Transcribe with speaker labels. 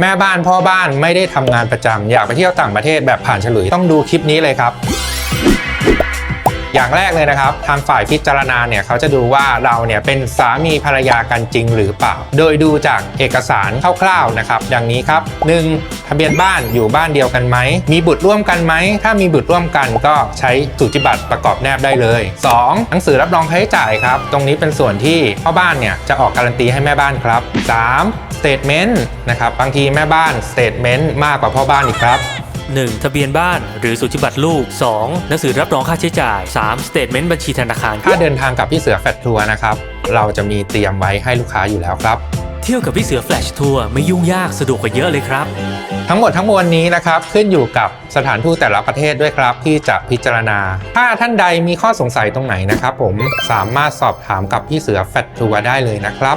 Speaker 1: แม่บ้านพ่อบ้านไม่ได้ทำงานประจำอยากไปเที่ยวต่างประเทศแบบผ่านฉลุยต้องดูคลิปนี้เลยครับ อย่างแรกเลยนะครับ ทางฝ่ายพิจารณาเนี่ยเขาจะดูว่าเราเนี่ยเป็นสามีภรรยากันจริงหรือเปล่า โดยดูจากเอกสารคร่าวๆนะครับดังนี้ครับ 1. ทะเบียนบ้านอยู่บ้านเดียวกันไหม มีบุตรร่วมกันไหม ถ้ามีบุตรร่วมกันก็ใช้สูติบัตรประกอบแนบได้เลย 2. หนังสือรับรองค่าใช้จ่ายครับ ตรงนี้เป็นส่วนที่พ่อบ้านเนี่ยจะออกการันตีให้แม่บ้านครับ 3. สเตทเมนต์นะครับบางทีแม่บ้านสเตทเมนต์มากกว่าพ่อบ้านอีกครับ
Speaker 2: 1. ทะเบียนบ้านหรือสุจิบัตรลูก 2. หนังสือรับรองค่าใช้จ่าย 3. สเตทเมนต์บัญชีธนาคาร
Speaker 1: ถ้าเดินทางกับพี่เสือแฟดทัวร์นะครับ เราจะมีเตรียมไว้ให้ลูกค้าอยู่แล้วครับ
Speaker 2: เที่ยวกับพี่เสือแฟลชทัวร์ไม่ยุ่งยากสะดวกกว่าเยอะเลยครับ
Speaker 1: ทั้งหมดทั้งมวลนี้นะครับ ขึ้นอยู่กับสถานทูตแต่ละประเทศด้วยครับ ที่จะพิจารณา ถ้าท่านใดมีข้อสงสัยตรงไหนนะครับ ผมสามารถสอบถามกับพี่เสือแฟดทัวร์ได้เลยนะครับ